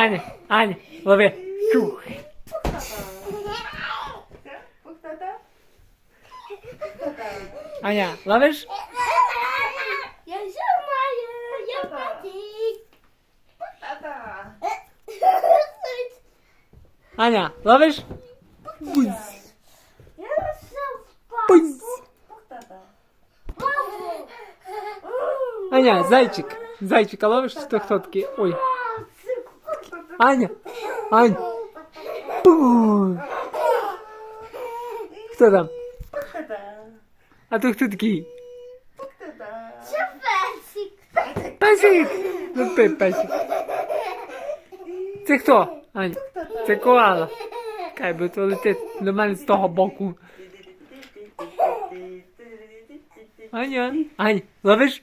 Аня, Аня, лови. Чух. Аня, ловиш? Я знаю, я. Та-та. Аня, ловиш? Пусь. Я. Пух-та-та. папу. Аня, зайчик. Зайчика ловиш? Хто, хто такий? Ой. Аня. Ань. Хто там? А то. Це песик. Песик. Ну ти песик. Це хто? Аня. Це коала. Кай би то летить до мене з того боку. Аня. Ань, ловиш?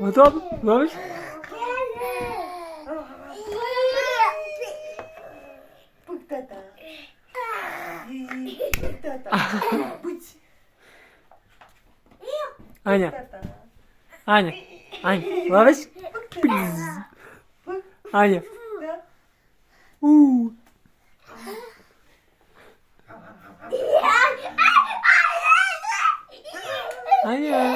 готов? Ловиш? Аня. Аня, Аня, ловиш? Пиз. Аня. У. Аня.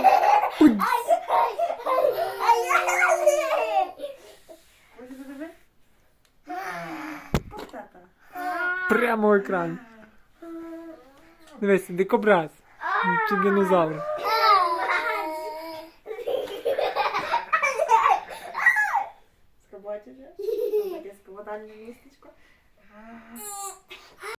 Прямо в екран. Дивись, дикобраз. Чи динозавр. Скоботі вже. Таке скоботальне містечко.